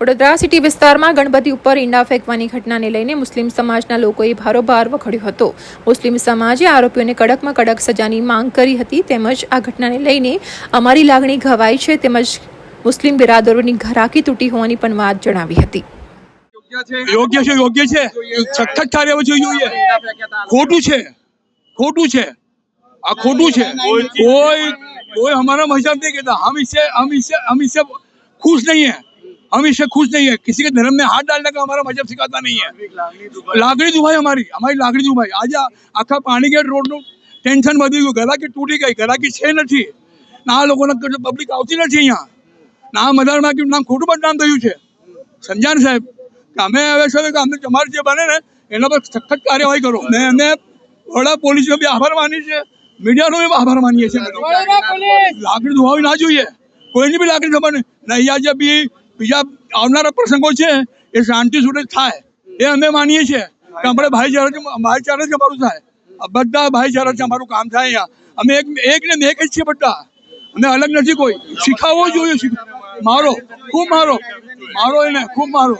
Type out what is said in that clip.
Vadodara city વિસ્તારમાં ગણપતિ ઉપર ઈંડા ફેંકવાની ઘટનાને લઈને મુસ્લિમ સમાજના લોકોએ ભારોભાર વખડ્યો હતો. મુસ્લિમ સમાજે આરોપીઓને કડકમાં કડક સજાની માંગ કરી હતી તેમજ આ ઘટનાને લઈને અમારી લાગણી ઘવાઈ છે તેમજ મુસ્લિમ બિરાદરોની ઘરાકી તૂટી હોવાની પણ વાત જણાવી હતી. યોગ્ય છે? યોગ્ય છે સખત કાર્યવાહી જોઈએ ખોટું છે ખોટું છે. આ ખોટું છે. કોઈ કોઈ હમારા મજાક નહીં કહેતા હમ ઇસે હમ ઇસે હમ ઇસે ખુશ નહીં હૈ. हम इससे खुश नहीं है किसी के धर्म में हाथ डालने का हमारा मजहब सिखाता नहीं है લાગણી દુભાઈ અમારી અમારી લાગણી દુભાઈ આજે આ આખા પાણીગેટ રોડનું ટેન્શન વધી ગયું ગરાકી તૂટી ગઈ ગરાકી છે નથી ના આ લોકોને પબ્લિક આવતી નથી અહીંયા ના મદાર માર્કેટ નામ ખોટું બદનામ થયું છે સમજ્યા ને સાહેબ કે અમે હવે છે કે અમે તમારે જે બને ને એના પર સખત કાર્યવાહી કરો ને અમે વડા પોલીસનો બી આભાર માની છે મીડિયાનો બી આભાર માનીએ છીએ લાકડી ધોવાવી ના જોઈએ કોઈની બી લાકડી ધોવાની ને અહીંયા જે બી બીજા આવનારા પ્રસંગો છે, એ શાંતિ સુધી થાય, એ અમે માનીએ છીએ. કે આપણે ભાઈચારા ભાઈચારા જ અમારું થાય. બધા છે, અમારું કામ થાય અહીંયા. અમે એક એક ને એક જ છીએ બધા. અમે અલગ નથી કોઈ. શીખાવવો જોઈએ મારો, ખૂબ મારો. મારો એને, ખૂબ મારો.